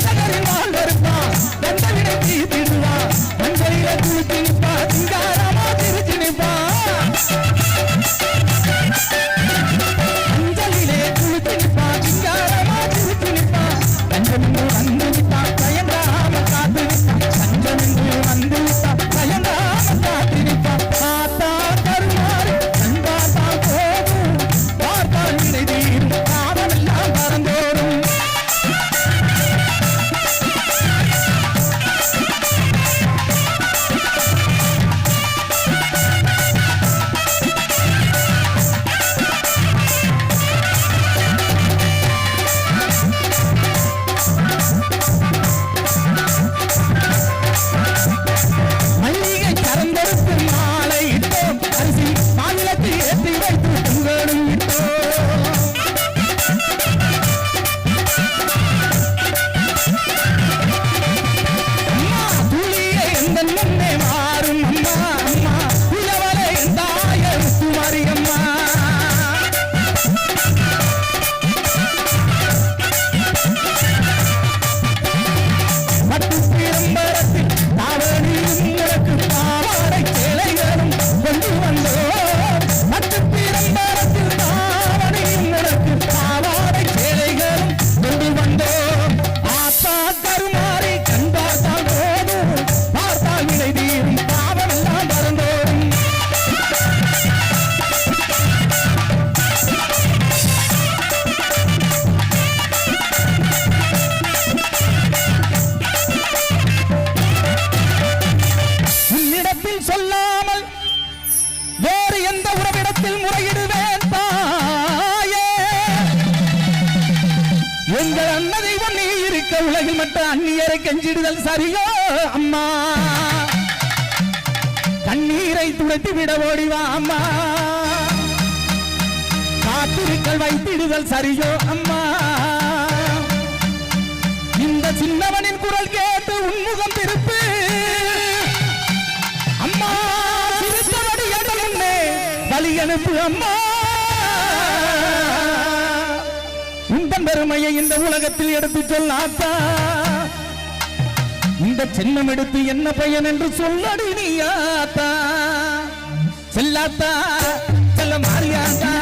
Take it in the ನನ್ನ எங்கள் அன்ன தெய்வம் நீ இருக்க உலகில் மற்ற அந்நியரை கெஞ்சிடுதல் சரியோ அம்மா. கண்ணீரை துடைத்து விட ஓடிவா அம்மா. காத்திருக்கல் வைத்திடுதல் சரியோ அம்மா. இந்த சின்னவனின் குரல் கேட்டு உன்முகம் திருப்பு. அம்மா சிரித்தபடி என்ற வழி அனுப்பு அம்மா. உந்தன் பெருமையை இந்த உலகத்தில் எடுத்து சொல்லாத்தா இந்த சின்னம் எடுத்து என்ன பையன் என்று சொல்லடி நீ ஆத்தா. செல்லாத்தா செல்ல மாறியாத்தா.